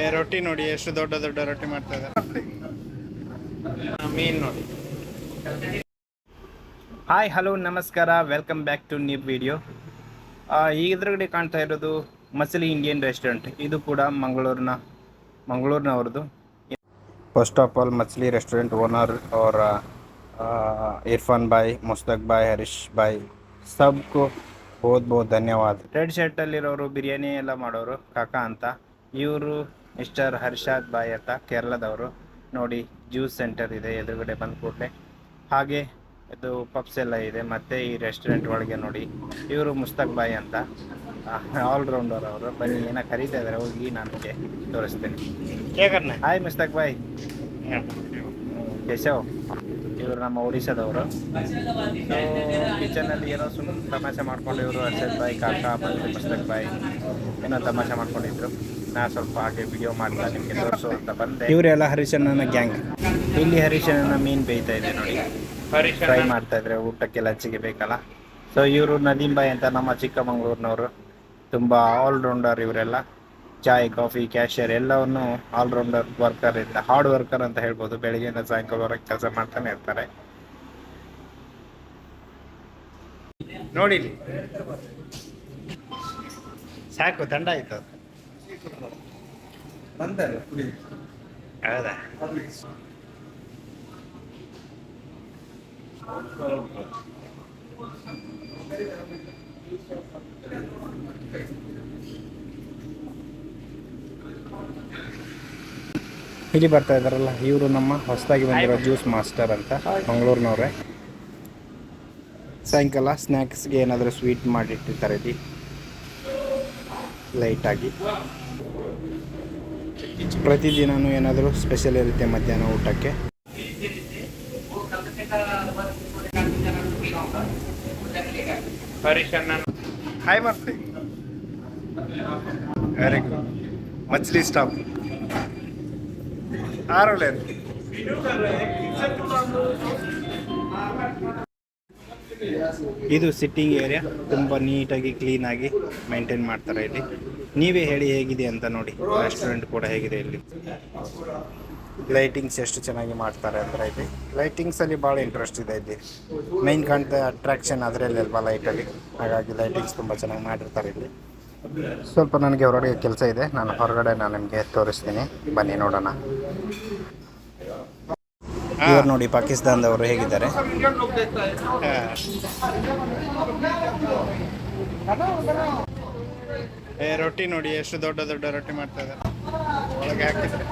ಏ ರೊಟ್ಟಿ ನೋಡಿ ಎಷ್ಟು ದೊಡ್ಡ ದೊಡ್ಡ ರೊಟ್ಟಿ ಮಾಡ್ತಾ ಇದ್ದಾರೆ. ಮೀನ್ ನೋಡಿ. ಹಾಯ್ ಹಲೋ ನಮಸ್ಕಾರ. Welcome back to new video ಎದುರುಗಡೆ ಕಾಣ್ತಾ ಇರೋದು ಮಸಲಿ ಇಂಡಿಯನ್ ರೆಸ್ಟೋರೆಂಟ್ ಇದು ಕೂಡ ಮಂಗಳೂರಿನ ಮಂಗಳೂರಿನವ್ರದ್ದು. First of all Masali restaurant owner ಅವರ ಇರ್ಫಾನ್ ಬಾಯ್ ಮುಸ್ತಕ್ ಬಾಯ್ ಹರೀಶ್ ಬಾಯ್ ಸಬ್ಕು ಬಹುತ್ ಬಹುತ್ ಧನ್ಯವಾದ ರೆಡ್ ಶರ್ಟಲ್ಲಿರೋರು ಬಿರಿಯಾನಿ ಎಲ್ಲ ಮಾಡೋರು ಕಾಕಾ ಅಂತ. ಇವರು ಮಿಸ್ಟರ್ ಹರ್ಷಾದ್ ಬಾಯ್ ಅಂತ ಕೇರಳದವರು. ನೋಡಿ ಜ್ಯೂಸ್ ಸೆಂಟರ್ ಇದೆ ಎದುರುಗಡೆ ಬಂದ ಕೂಡಲೇ ಹಾಗೆ ಇದು ಪಪ್ಸ್ ಎಲ್ಲ ಇದೆ ಮತ್ತೆ ಈ ರೆಸ್ಟೋರೆಂಟ್ ಒಳಗೆ ನೋಡಿ ಇವರು ಮುಸ್ತಕ್ ಬಾಯ್ ಅಂತ. ಆಲ್ರೌಂಡರ್ ಅವರು. ಬನ್ನಿ ಏನೋ ಕರೀತಾ ಇದ್ದಾರೆ. ಹೋಗಿ ನನಗೆ ತೋರಿಸ್ತೇನೆ. ಹಾಯ್ ಮುಸ್ತಕ್ ಬಾಯ್ ಕೇಶವ್. ಇವರು ನಮ್ಮ ಒಡಿಶಾದವರು. ಕಿಚನಲ್ಲಿ ಏನೋ ಸುಮ್ಮನೆ ತಮಾಷೆ ಮಾಡ್ಕೊಂಡು ಇವರು ಹರ್ಷದ್ ಬಾಯಿ ಕಾಕಾ ಮತ್ತು ಮಸ್ತಕ್ ಬಾಯಿ ಏನೋ ತಮಾಷೆ ಮಾಡ್ಕೊಂಡಿದ್ರು. ನಾ ಸ್ವಲ್ಪ ಹಾಗೆ ವಿಡಿಯೋ ಮಾಡ್ತಾ ನಿಮಗೆ ತೋರಿಸು ಅಂತ ಬಂದೆ. ಇವರೆಲ್ಲ ಹರಿಶನನ ಗ್ಯಾಂಗ್ ಇಲ್ಲಿ ಹರಿಶನನ ಮೀನ್ ಬೇಯ್ತಾ ಇದೆ ನೋಡಿ. ಫ್ರೈ ಮಾಡ್ತಾ ಇದ್ರೆ ಊಟಕ್ಕೆ ಲಚ್ಚಿಗೆ ಬೇಕಲ್ಲ. ಸೊ ಇವರು ನದೀಂ ಬಾಯಿ ಅಂತ ನಮ್ಮ ಚಿಕ್ಕಮಂಗ್ಳೂರಿನವರು. ತುಂಬ ಆಲ್ರೌಂಡರ್ ಇವರೆಲ್ಲ. ಚಾಯ್ ಕಾಫಿ ಕ್ಯಾಶಿಯರ್ ಎಲ್ಲವನ್ನು ಆಲ್ರೌಂಡರ್ ವರ್ಕರ್ ಇಂದ ಹಾರ್ಡ್ ವರ್ಕರ್ ಅಂತ ಹೇಳ್ಬೋದು. ಬೆಳಿಗ್ಗೆಯಿಂದ ಸಾಯಂಕಾಲವರೆಗೆ ಕೆಲಸ ಮಾಡ್ತಾನೆ ಇರ್ತಾರೆ. ನೋಡಿ ಸಾಕು ದಂಡ ಆಯ್ತು. ಹೌದಾ? ಇಲ್ಲಿ ಬರ್ತಾ ಇದಾರಲ್ಲ ಇವರು ನಮ್ಮ ಹೊಸದಾಗಿ ಬಂದಿರೋ ಜ್ಯೂಸ್ ಮಾಸ್ಟರ್ ಅಂತ ಮಂಗಳೂರಿನವ್ರೆ. ಸಾಯಂಕಾಲ ಸ್ನ್ಯಾಕ್ಸ್ಗೆ ಏನಾದರೂ ಸ್ವೀಟ್ ಮಾಡಿಟ್ಟಿರ್ತಾರೆ ಇಲ್ಲಿ. ಲೈಟಾಗಿ ಪ್ರತಿದಿನವೂ ಏನಾದರೂ ಸ್ಪೆಷಲ್ ಇರುತ್ತೆ ಮಧ್ಯಾಹ್ನ ಊಟಕ್ಕೆ? ಹಾಯ್ ಮಾಡ್ತೆ ವೆರಿ ಗುಡ್ ಮಚ್ಲಿ ಸ್ಟಾಪ್ ಇದು ಸಿಟ್ಟಿಂಗ್ ಏರಿಯಾ ತುಂಬ ನೀಟಾಗಿ ಕ್ಲೀನಾಗಿ ಮೇಂಟೈನ್ ಮಾಡ್ತಾರೆ ಇಲ್ಲಿ. ನೀವೇ ಹೇಳಿ ಹೇಗಿದೆ ಅಂತ ನೋಡಿ. ರೆಸ್ಟೋರೆಂಟ್ ಕೂಡ ಹೇಗಿದೆ ಇಲ್ಲಿ. ಲೈಟಿಂಗ್ಸ್ ಎಷ್ಟು ಚೆನ್ನಾಗಿ ಮಾಡ್ತಾರೆ ಅಂದರೆ ಇಲ್ಲಿ. ಲೈಟಿಂಗ್ಸಲ್ಲಿ ಭಾಳ ಇಂಟ್ರೆಸ್ಟ್ ಇದೆ ಇಲ್ಲಿ. ಮೈನ್ ಕಾಣ್ತಾ ಅಟ್ರಾಕ್ಷನ್ ಅಲ್ವಾ ಲೈಟಲ್ಲಿ ಹಾಗಾಗಿ ಲೈಟಿಂಗ್ಸ್ ತುಂಬ ಚೆನ್ನಾಗಿ ಮಾಡಿರ್ತಾರೆ ಇಲ್ಲಿ. ಸ್ವಲ್ಪ ನನಗೆ ಹೊರಗಡೆ ಕೆಲಸ ಇದೆ. ನಾನು ಹೊರಗಡೆ ನಾನು ನಿಮಗೆ ತೋರಿಸ್ತೀನಿ. ಬನ್ನಿ ನೋಡೋಣ. ನೋಡಿ ಪಾಕಿಸ್ತಾನದವರು ಹೇಗಿದ್ದಾರೆ. ಏ, ರೊಟ್ಟಿ ನೋಡಿ, ಎಷ್ಟು ದೊಡ್ಡ ದೊಡ್ಡ ರೊಟ್ಟಿ ಮಾಡ್ತಾ ಇದ್ದಾರೆ. ಒಳಗೆ ಹಾಕಿದ್ರೆ.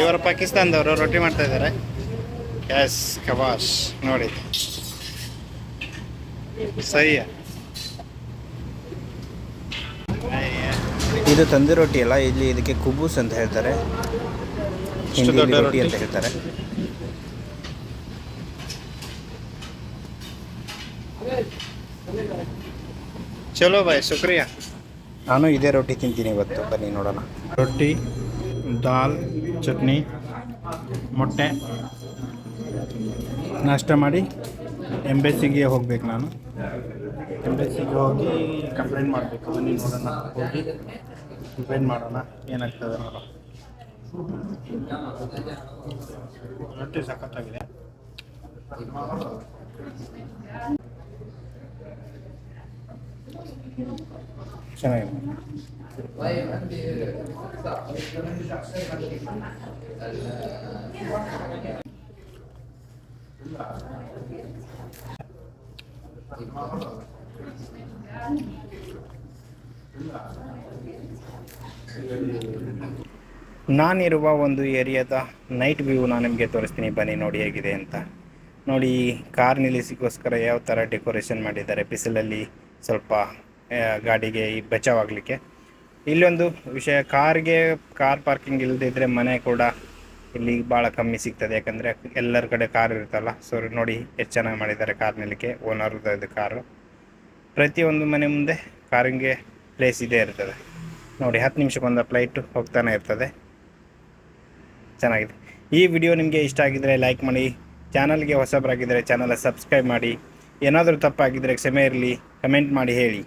ಇವರು ಪಾಕಿಸ್ತಾನದವರು ರೊಟ್ಟಿ ಮಾಡ್ತಾ ಇದ್ದಾರೆ. ಎಸ್ ಕಬಾಸ್ ನೋಡಿ. ಸಹಿಯ ಇದು ತಂದಿ ರೊಟ್ಟಿ ಅಲ್ಲ ಇಲ್ಲಿ ಇದಕ್ಕೆ ಕುಬೂಸ್ ಅಂತ ಹೇಳ್ತಾರೆ. ದೊಡ್ಡ ರೊಟ್ಟಿ. ಅಂತ ಹೇಳ್ತಾರೆ. ಚಲೋ ಬಾಯ್ ಶುಕ್ರಿಯಾ. ನಾನು ಇದೇ ರೊಟ್ಟಿ ತಿಂತೀನಿ ಇವತ್ತು. ಬನ್ನಿ ನೋಡೋಣ. ರೊಟ್ಟಿ ದಾಲ್, ಚಟ್ನಿ, ಮೊಟ್ಟೆ ನಾಷ್ಟ ಮಾಡಿ ಎಂಬೆಸಿಗೆ ಹೋಗ್ಬೇಕು ನಾನು. ಎಂಬೆಸಿಗೆ ಹೋಗಿ ಕಂಪ್ಲೇಂಟ್ ಮಾಡಬೇಕು. ಬನ್ನಿ ನೋಡೋಣ. ಹೋಗಿ ಕಂಪ್ಲೇಂಟ್ ಮಾಡೋಣ. ಏನಾಗ್ತದೆ ನೋಡೋಣ. ರೊಟ್ಟಿ ಸಖತ್ತಾಗಿದೆ. ಚೆನ್ನಾಗಿದೆ. ನಾನಿರುವ ಒಂದು ಏರಿಯಾದ ನೈಟ್ ವ್ಯೂ ನಾನು ನಿಮಗೆ ತೋರಿಸ್ತೀನಿ. ಬನ್ನಿ, ನೋಡಿ ಹೇಗಿದೆ ಅಂತ. ನೋಡಿ ಕಾರ್ ನಿಲ್ಲಿಸಿಗೋಸ್ಕರ ಯಾವ ಥರ ಡೆಕೋರೇಷನ್ ಮಾಡಿದ್ದಾರೆ? ಬಿಸಿಲಲ್ಲಿ ಸ್ವಲ್ಪ ಗಾಡಿಗೆ ಈ ಬಚಾವಾಗಲಿಕ್ಕೆ ಇಲ್ಲೊಂದು ವಿಷಯ, ಕಾರ್ಗೆ ಕಾರ್ ಪಾರ್ಕಿಂಗ್ ಇಲ್ಲದಿದ್ದರೆ ಮನೆ ಕೂಡ ಇಲ್ಲಿ ಭಾಳ ಕಮ್ಮಿ ಸಿಗ್ತದೆ. ಯಾಕಂದರೆ ಎಲ್ಲರ ಕಡೆ ಕಾರ್ ಇರುತ್ತಲ್ಲ ಸೊ ನೋಡಿ ಎಷ್ಟು ಚೆನ್ನಾಗಿ ಮಾಡಿದ್ದಾರೆ ಕಾರ್ ನಿಲ್ಲಿಕ್ಕೆ ಓನರ್ ಇದು ಕಾರು. ಪ್ರತಿಯೊಂದು ಮನೆ ಮುಂದೆ ಕಾರಿಂಗೆ ಪ್ಲೇಸ್ ಇದೇ ಇರ್ತದೆ. ನೋಡಿ, ಹತ್ತು ನಿಮಿಷಕ್ಕೊಂದು ಫ್ಲೈಟು ಹೋಗ್ತಾನೆ ಇರ್ತದೆ. ಚೆನ್ನಾಗಿದೆ. ಈ ವಿಡಿಯೋ ನಿಮಗೆ ಇಷ್ಟ ಆಗಿದ್ದರೆ ಲೈಕ್ ಮಾಡಿ ಚಾನಲ್ಗೆ ಹೊಸಬರಾಗಿದ್ದರೆ ಚಾನಲ್ ಸಬ್ಸ್ಕ್ರೈಬ್ ಮಾಡಿ. ಏನಾದರೂ ತಪ್ಪಾಗಿದ್ದರೆ ಕ್ಷಮೆ ಇರಲಿ ಕಮೆಂಟ್ ಮಾಡಿ ಹೇಳಿ.